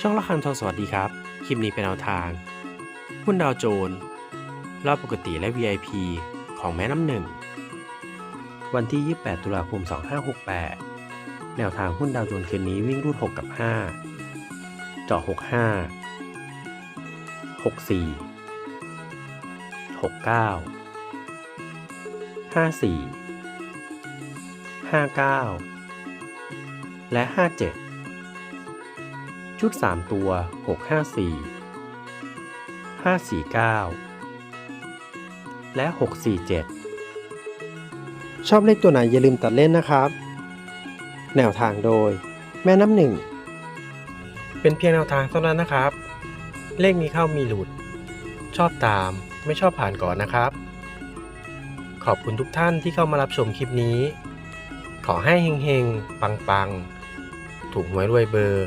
ช่องละคันทองสวัสดีครับ คลิปนี้เป็นแนวทาง หุ้นดาวโจนส์รอบปกติและ VIP ของแม่น้ำหนึ่ง วันที่ 28 ตุลาคม 2568 แนวทางหุ้นดาวโจนส์คืนนี้วิ่งรูด 6 กับ 5 เจาะ 65 64 69 54 59 และ 57 ชุด 3 ตัว 654 549 และ 647 ชอบเลขตัวไหนอย่าลืมตัดเล่นนะครับ แนวทางโดย แม่น้ำหนึ่ง เป็นเพียงแนวทางเท่านั้นนะครับ เลขมีเข้ามีหลุด ชอบตามไม่ชอบผ่านก่อนนะครับ ขอบคุณทุกท่านที่เข้ามารับชมคลิปนี้ ขอให้เฮงๆ ปังๆ ถูกหวยรวยเบอร์